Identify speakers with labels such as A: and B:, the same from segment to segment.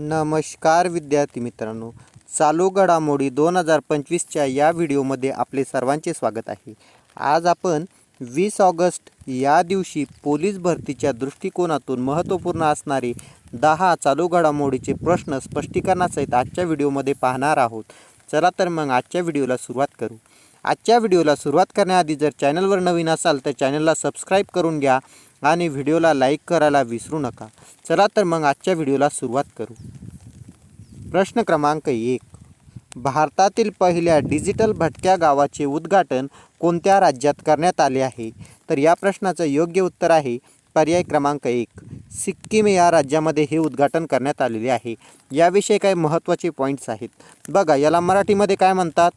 A: नमस्कार विद्यार्थी मित्रांनो चालू घडामोडी दोन हजार पंचवीसच्या या व्हिडिओमध्ये आपले सर्वांचे स्वागत आहे. आज आपण वीस ऑगस्ट या दिवशी पोलीस भरतीच्या दृष्टिकोनातून महत्त्वपूर्ण असणारे दहा चालू घडामोडीचे प्रश्न स्पष्टीकरणासहित आजच्या व्हिडिओमध्ये पाहणार आहोत. चला तर मग आजच्या व्हिडिओला सुरुवात करू. आजच्या व्हिडिओला सुरुवात करण्याआधी जर चॅनलवर नवीन असाल तर चॅनलला सबस्क्राईब करून घ्या. आणि व्हिडिओला लाईक करायला विसरू नका. चला तर मग आजच्या व्हिडिओला सुरुवात करू. प्रश्न क्रमांक एक. भारतातील पहिल्या डिजिटल भटक्या गावाचे उद्घाटन कोणत्या राज्यात करण्यात आले आहे? तर या प्रश्नाचं योग्य उत्तर आहे पर्याय क्रमांक एक. सिक्कीम या राज्यामध्ये हे उद्घाटन करण्यात आलेले आहे. याविषयी काही महत्त्वाचे पॉईंट्स आहेत. बघा याला मराठीमध्ये काय म्हणतात?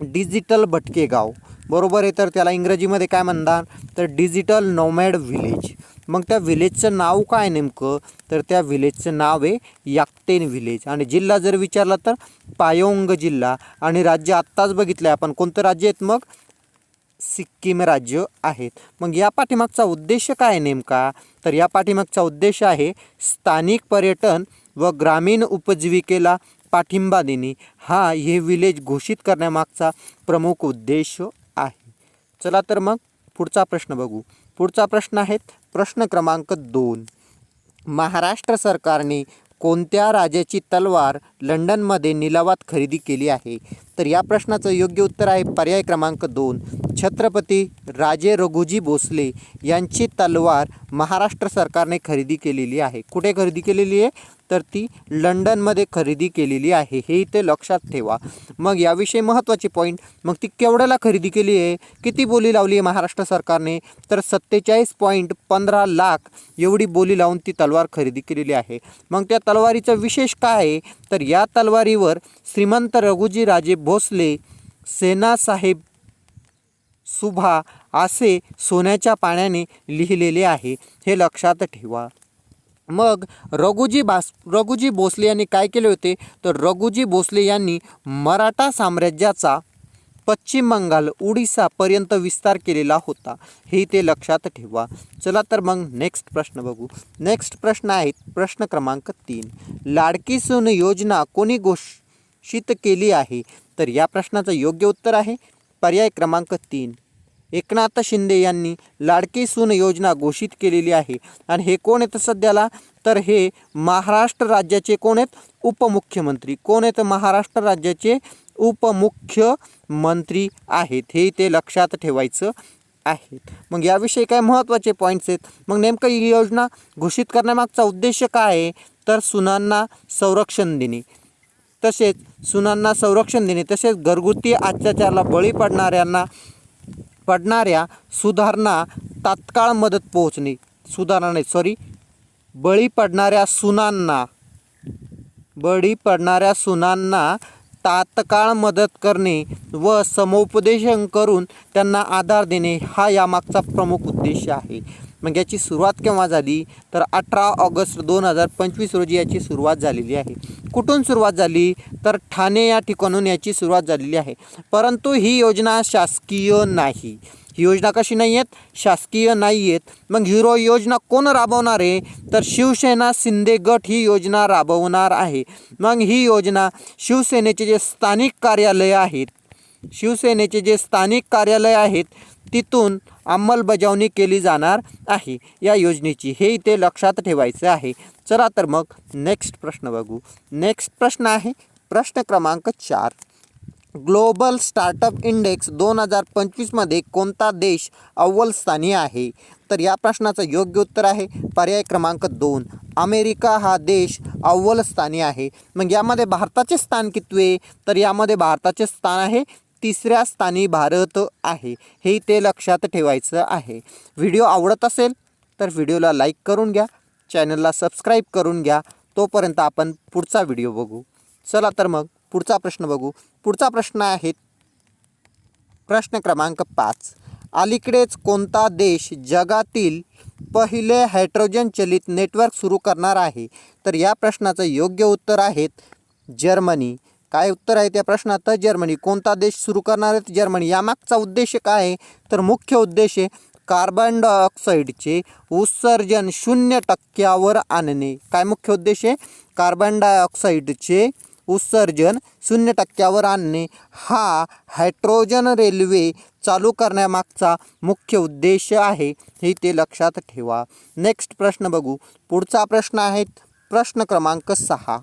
A: डिजिटल भटके गाव. बरोबर आहे तर त्याला इंग्रजीमध्ये काय म्हणतात तर डिजिटल नोमॅड व्हिलेज. मग त्या व्हिलेजचं नाव काय नेमकं? तर त्या व्हिलेजचं नाव आहे याक्टेन व्हिलेज. आणि जिल्हा जर विचारला तर पायोंग जिल्हा. आणि राज्य आत्ताच बघितलं आहे आपण. कोणतं राज्य आहेत मग? सिक्कीम राज्य आहेत. मग या पाठीमागचा उद्देश काय नेमका? तर या पाठीमागचा उद्देश आहे स्थानिक पर्यटन व ग्रामीण उपजीविकेला पाठिंबा देणे. हा हे विलेज घोषित करण्यामागचा प्रमुख उद्देश चला तर मग पुढचा प्रश्न बघू. पुढचा प्रश्न आहे प्रश्न क्रमांक दोन. महाराष्ट्र सरकारने कोणत्या राजाची तलवार लंडनमध्ये निलावात खरेदी केली आहे? तर या प्रश्नाचं योग्य उत्तर आहे पर्याय क्रमांक दोन. छत्रपती राजे रघुजी भोसले यांची तलवार महाराष्ट्र सरकारने खरेदी केलेली आहे. कुठे खरेदी केलेली आहे? तर ती लंडनमध्ये खरेदी केलेली आहे. हे इथे लक्षात ठेवा. मग याविषयी महत्त्वाचे पॉईंट मग ती केवढ्याला खरेदी केली आहे? किती बोली लावली आहे महाराष्ट्र सरकारने? तर सत्तेचाळीस पॉईंट पंधरा लाख एवढी बोली लावून ती तलवार खरेदी केलेली आहे. मग त्या तलवारीचं विशेष काय आहे? तर या तलवारीवर श्रीमंत रघुजी राजे भोसले सेनासाहेब सुभा असे सोन्याच्या पाण्याने लिहिलेले आहे हे लक्षात ठेवा. मग रघुजी बास रघुजी भोसले यांनी काय केले होते? तर रघुजी भोसले यांनी मराठा साम्राज्याचा पश्चिम बंगाल उडीसापर्यंत विस्तार केलेला होता हे ते लक्षात ठेवा. चला तर मग नेक्स्ट प्रश्न बघू. नेक्स्ट प्रश्न आहेत प्रश्न क्रमांक तीन. लाडकी सून योजना कोणी घोषित केली आहे? तर या प्रश्नाचं योग्य उत्तर आहे. पर्याय क्रमांक तीन. एकनाथ शिंदे यांनी लाडकी सून योजना घोषित केलेली आहे. आणि हे कोण आहेत सध्याला? तर हे महाराष्ट्र राज्याचे कोण आहेत? उपमुख्यमंत्री. कोण आहेत? महाराष्ट्र राज्याचे उपमुख्यमंत्री आहेत. हे ते लक्षात ठेवायचं आहेत मग याविषयी काय महत्त्वाचे पॉईंट्स आहेत? मग नेमकं ही योजना घोषित करण्यामागचा उद्देश काय आहे? तर सुनांना संरक्षण देणे. तसेच सुनांना संरक्षण देणे तसेच घरगुती अत्याचाराला बळी पडणाऱ्यांना पडणाऱ्या सुधारणा तात्काळ मदत पोहोचणे. सुधारणा नाही सॉरी बळी पडणाऱ्या सुनांना बळी पडणाऱ्या सुनांना तात्काळ मदत करणे व समुपदेशन करून त्यांना आधार देणे हा यामागचा प्रमुख उद्देश आहे. मग याची सुरुवात केव्हा झाली? तर अठरा ऑगस्ट दोन हजार पंचवीस रोजी याची सुरुवात झालेली आहे. कुठून सुरुवात झाली? तर ठाणे या ठिकाणून याची सुरुवात झालेली आहे. परंतु ही योजना शासकीय नाही. ही योजना कशी नाही आहेत शासकीय नाही आहेत मग हिरो योजना कोण राबवणार आहे? तर शिवसेना शिंदे गट ही योजना राबवणार आहे. मग ही योजना शिवसेनेचे जे स्थानिक कार्यालय आहेत शिवसेनेचे जे स्थानिक कार्यालय आहेत तिथून अंमलबजावणी केली जाणार आहे. या योजनेची हे इथे लक्षात ठेवायचं आहे. चला तर मग नेक्स्ट प्रश्न बघू. नेक्स्ट प्रश्न आहे. प्रश्न क्रमांक चार. ग्लोबल स्टार्टअप इंडेक्स दोन हजार पंचवीसमध्ये कोणता देश अव्वल स्थानी आहे? तर या प्रश्नाचं योग्य उत्तर आहे पर्याय क्रमांक दोन. अमेरिका हा देश अव्वल स्थानी आहे. मग यामध्ये भारताचे स्थान कितवे तर यामध्ये भारताचे स्थान आहे तिसऱ्या स्थानी भारत आहे हे ते लक्षात ठेवायचं आहे. व्हिडिओ आवडत असेल तर व्हिडिओला लाईक करून घ्या चॅनलला सबस्क्राईब करून घ्या तोपर्यंत आपण पुढचा व्हिडिओ बघू. चला तर मग पुढचा प्रश्न बघू. पुढचा प्रश्न आहे प्रश्न क्रमांक पाच. अलीकडेच कोणता देश जगातील पहिले हायड्रोजन चलित नेटवर्क सुरू करणार आहे? तर या प्रश्नाचं योग्य उत्तर आहेत जर्मनी. काय उत्तर आहे त्या प्रश्नात? जर्मनी. कोणता देश सुरू करणार आहे? जर्मनी. यामागचा उद्देश काय आहे? तर मुख्य उद्देश आहे कार्बन डायऑक्साईडचे उत्सर्जन शून्य टक्क्यावर आणणे. काय मुख्य उद्देश आहे? कार्बन डायऑक्साईडचे उत्सर्जन शून्य टक्क्यावर आणणे. हा हायड्रोजन रेल्वे चालू करण्यामागचा मुख्य उद्देश आहे. हे ते लक्षात ठेवा. नेक्स्ट प्रश्न बघू. पुढचा प्रश्न आहे प्रश्न क्रमांक सहा.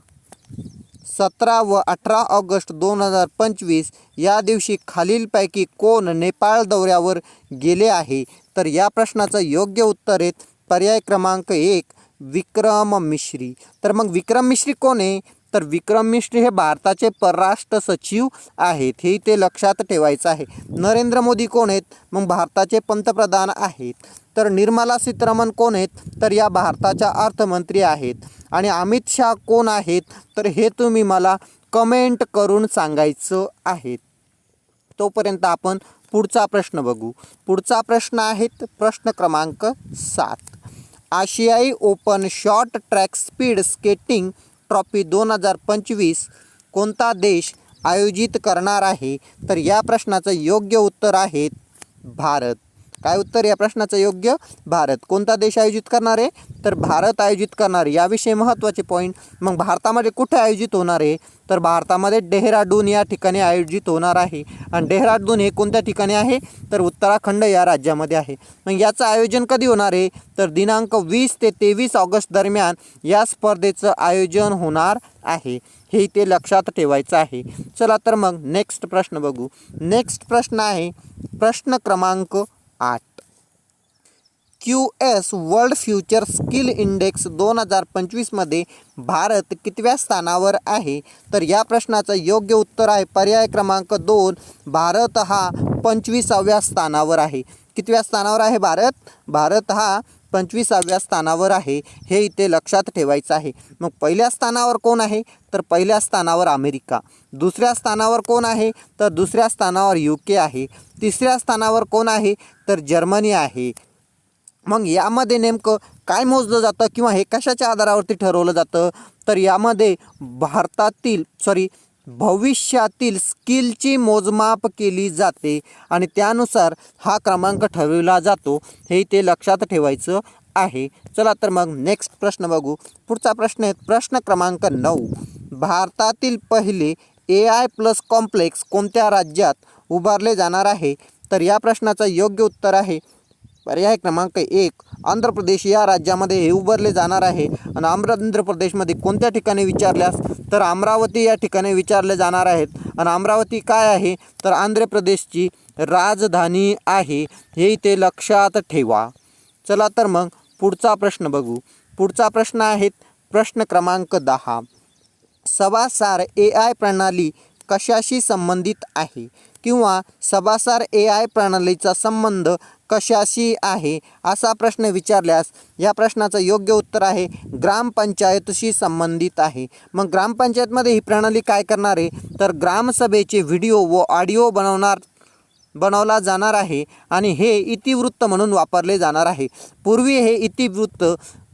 A: सतरा व अठरा ऑगस्ट दोन हजार पंचवीस या दिवशी खालीलपैकी कोण नेपाळ दौऱ्यावर गेले आहे? तर या प्रश्नाचं योग्य उत्तर आहेत पर्याय क्रमांक एक विक्रम मिश्री. तर मग विक्रम मिश्री कोण आहे? तर विक्रम मिश्री हे भारताचे परराष्ट्र सचिव आहेत हे ते लक्षात ठेवायचं आहे. नरेंद्र मोदी कोण आहेत? मग भारताचे पंतप्रधान आहेत. तर निर्मला सीतारामन कोण आहेत? तर या भारताच्या अर्थमंत्री आहेत. आणि अमित शहा कोण आहेत? तर हे तुम्ही मला कमेंट करून सांगायचं आहे. तोपर्यंत आपण पुढचा प्रश्न बघू. पुढचा प्रश्न आहेत प्रश्न क्रमांक सात. आशियाई open short track speed skating trophy दोन हजार पंचवीस कोणता देश आयोजित करणार आहे? तर या प्रश्नाचं योग्य उत्तर आहे भारत. काय उत्तर या प्रश्नाचं योग्य भारत. कोणता देश आयोजित करणार आहे? तर भारत आयोजित करणार. आहे. याविषयी महत्त्वाचे पॉईंट मग भारतामध्ये कुठे आयोजित होणार आहे? तर भारतामध्ये डेहराडून या ठिकाणी आयोजित होणार आहे. आणि डेहराडून हे कोणत्या ठिकाणी आहे? तर उत्तराखंड या राज्यामध्ये आहे. मग याचं आयोजन कधी होणार आहे? तर दिनांक वीस ते तेवीस ऑगस्ट दरम्यान या स्पर्धेचं आयोजन होणार आहे. हे इथे लक्षात ठेवायचं आहे. चला तर मग नेक्स्ट प्रश्न बघू. नेक्स्ट प्रश्न आहे प्रश्न क्रमांक आठ. Q S world future skill index दोन हजार पंचवीसमध्ये भारत कितव्या स्थानावर आहे? तर या प्रश्नाचं योग्य उत्तर आहे पर्याय क्रमांक दोन. भारत हा पंचवीसाव्या स्थानावर आहे. कितव्या स्थानावर आहे भारत? भारत हा पंचवीसाव्या स्थानावर आहे हे इथे लक्षात ठेवायचं आहे. मग पहिल्या स्थानावर कोण आहे? तर पहिल्या स्थानावर अमेरिका. दुसऱ्या स्थानावर कोण आहे? तर दुसऱ्या स्थानावर यू के आहे. तिसऱ्या स्थानावर कोण आहे? तर जर्मनी आहे. मग यामध्ये नेमकं काय मोजलं जातं किंवा हे कशाच्या आधारावरती ठरवलं जातं? तर यामध्ये भारतातील सॉरी भविष्यातील स्किलची मोजमाप केली जाते आणि त्यानुसार हा क्रमांक ठरविला जातो. हे ते लक्षात ठेवायचं आहे. चला तर मग नेक्स्ट प्रश्न बघू. पुढचा प्रश्न आहे प्रश्न क्रमांक नऊ. भारतातील पहिले ए आय प्लस कॉम्प्लेक्स कोणत्या राज्यात उभारले जाणार आहे? तर या प्रश्नाचं योग्य उत्तर आहे पर्याय क्रमांक एक आंध्र प्रदेश या राज्यामध्ये हे उभारले जाणार आहे. आणि आंध्र प्रदेशमध्ये कोणत्या ठिकाणी विचारल्यास तर अमरावती या ठिकाणी विचारले जाणार आहेत. आणि अमरावती काय आहे? तर आंध्र प्रदेशची राजधानी आहे. हे इथे लक्षात ठेवा. चला तर मग पुढचा प्रश्न बघू. पुढचा प्रश्न आहेत प्रश्न क्रमांक दहा. सवासार ए आय प्रणाली कशाशी संबंधित आहे? किंवा सभासार ए आय प्रणालीचा संबंध कशाशी आहे असा प्रश्न विचारल्यास या प्रश्नाचं योग्य उत्तर आहे ग्रामपंचायतशी संबंधित आहे. मग ग्रामपंचायतमध्ये ही प्रणाली काय करणार आहे? तर ग्रामसभेचे व्हिडिओ व ऑडिओ बनवणार बनवला जाणार आहे आणि हे इतिवृत्त म्हणून वापरले जाणार आहे. पूर्वी हे इतिवृत्त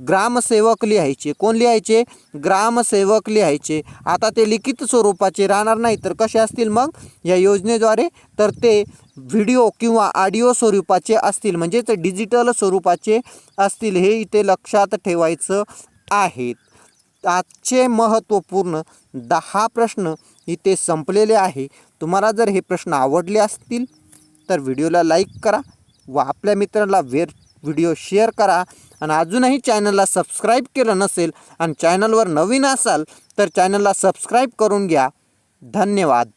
A: ग्रामसेवक लिहायचे. कोण लिहायचे? ग्रामसेवक लिहायचे. आता ते लिखित स्वरूपाचे राहणार नाही तर कसे असतील मग? या योजनेद्वारे. तर ते व्हिडिओ किंवा ऑडिओ स्वरूपाचे असतील म्हणजेच डिजिटल स्वरूपाचे असतील हे इथे लक्षात ठेवायचं आहेत आजचे महत्त्वपूर्ण दहा प्रश्न इथे संपलेले आहे. तुम्हाला जर हे प्रश्न आवडले असतील तर व्हिडिओला लाईक करा व आपल्या मित्रांना वेर व्हिडिओ शेअर करा. आणि अजूनही चॅनलला सबस्क्राईब केलं नसेल आणि चॅनलवर नवीन असाल तर चॅनलला सबस्क्राईब करून घ्या. धन्यवाद.